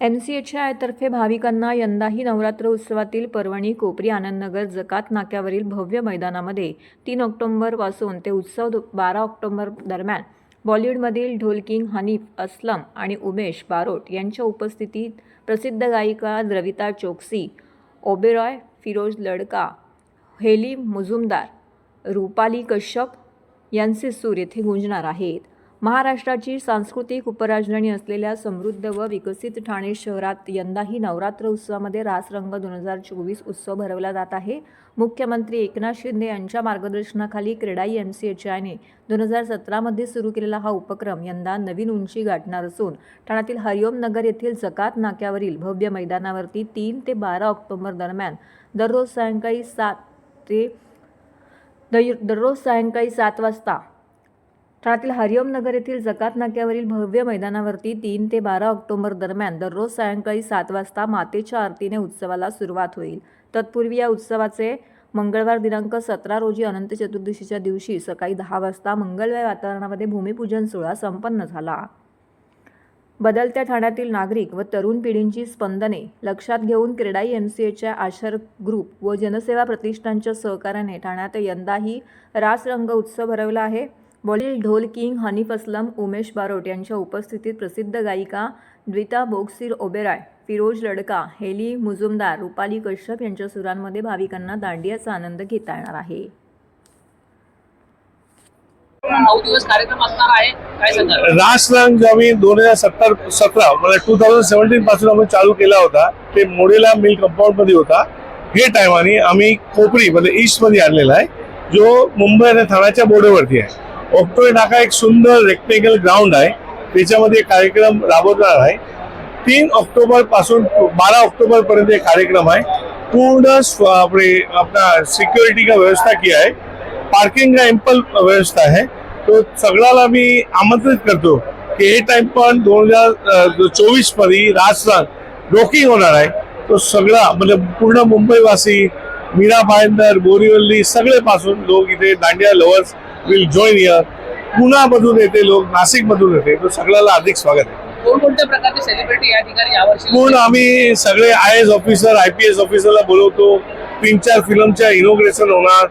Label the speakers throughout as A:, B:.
A: N C H आयतर्फे भाविकांना यंदाही नवरात्र उत्सवातील पर्वणी कोपरी आनंदनगर जकात नाक्यावरील भव्य मैदानामध्ये तीन ऑक्टोंबरपासून ते उत्सव बारा ऑक्टोंबर दरम्यान बॉलिवूडमधील ढोलकिंग हनीफ असलम आणि उमेश बारोट यांच्या उपस्थितीत प्रसिद्ध गायिका द्रविता चोक्सी ओबेरॉय फिरोज लडका हेली मुजुमदार रुपाली कश्यप यांचे सूर येथे गुंजणार आहेत. महाराष्ट्राची सांस्कृतिक उपराजधानी असलेल्या समृद्ध व विकसित ठाणे शहरात यंदाही नवरात्र उत्सवामध्ये रासरंग दोन हजार चोवीस उत्सव भरवला जात आहे. मुख्यमंत्री एकनाथ शिंदे यांच्या मार्गदर्शनाखाली क्रेडाई एम सी एच आयने दोन हजार सतरामध्ये सुरू केलेला हा उपक्रम यंदा नवीन उंची गाठणार असून ठाण्यातील हरिओम नगर येथील जकात नाक्यावरील भव्य मैदानावरती तीन ते बारा ऑक्टोबर दरम्यान दररोज सायंकाळी सात ते दररोज सायंकाळी सात वाजता ठाण्यातील हरिओम नगर येथील जकात नाक्यावरील भव्य मैदानावरती तीन ते बारा ऑक्टोबर दरम्यान दररोज सायंकाळी सात वाजता मातेच्या आरतीने उत्सवाला सुरुवात होईल. तत्पूर्वी या उत्सवाचे मंगळवार दिनांक सतरा रोजी अनंत चतुर्दशीच्या दिवशी सकाळी दहा वाजता मंगलमय वातावरणामध्ये भूमिपूजन सोहळा संपन्न झाला. बदलत्या ठाण्यातील नागरिक व तरुण पिढींची स्पंदने लक्षात घेऊन क्रेडाई एम सी एच्या आशर ग्रुप व जनसेवा प्रतिष्ठानच्या सहकार्याने ठाण्यात यंदाही रासरंग उत्सव भरवला आहे. बॉलिवूड ढोल किंग हनीफ असलम उमेश बारोट यांच्या उपस्थितीत प्रसिद्ध गायिका द्विता बोक्सीर ओबेराय फिरोज लडका हेली मुजुमदार रुपाली कश्यप यांच्या सुरांमध्ये भाविकांना दांडियाचा आनंद घेता येणार आहे.
B: नऊ दिवस कार्यक्रम असणार आहे. काय सांगाल?
C: रासरंग जो आम्ही दोन हजार सत्तर सतरा म्हणजे टू थाउजंड सेव्हन्टीन पासून आम्ही चालू केला होता ते मोडेला मिल कंपाऊंडमध्ये होता. हे टायमाने आम्ही कोपरी म्हणजे ईस्टमध्ये आणलेला आहे जो मुंबई आणि ठाण्याच्या बोर्डरवरती आहे. ऑक्टोबर नाका एक सुंदर रेक्टेंगल ग्राउंड आहे. त्याच्यामध्ये कार्यक्रम राबवणार आहे. तीन ऑक्टोबरपासून बारा ऑक्टोबर पर्यंत एक कार्यक्रम आहे. पूर्ण स्व- अपने अपना सिक्योरिटी का व्यवस्था किया है पार्किंग का एम्पल व्यवस्था है तो सगळ्याला मी आमंत्रित करतो की हे टाइम पण दोन हजार चोवीसमध्ये राजस्थान रोकिंग होणार आहे. तो सगळा म्हणजे पूर्ण मुंबईवासी मीरा भाईंदर बोरीवल्ली सगळे पासून लोक इथे dandiya lovers will join year पुण्यामधून येते लोक नाशिक मधून येते. तो सगळ्याला अधिक स्वागत आहे.
B: कोणकोणत्या प्रकारचे सेलिब्रिटी या ठिकाणी यावर्षी
C: पूर्ण आम्ही सगळे I S officer I P S ऑफिसरला बोलवतो. तीन चार फिल्मच्या इनोग्रेशन होणार.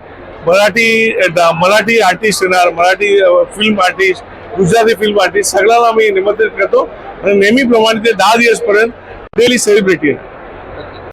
C: मराठी मराठी आर्टिस्ट येणार. Marathi film artist Gujarati film artist सगळ्याला आम्ही निमंत्रित करतो. आणि नेहमीप्रमाणे ते दहा दिवस पर्यंत डेली सेलिब्रिटी आहे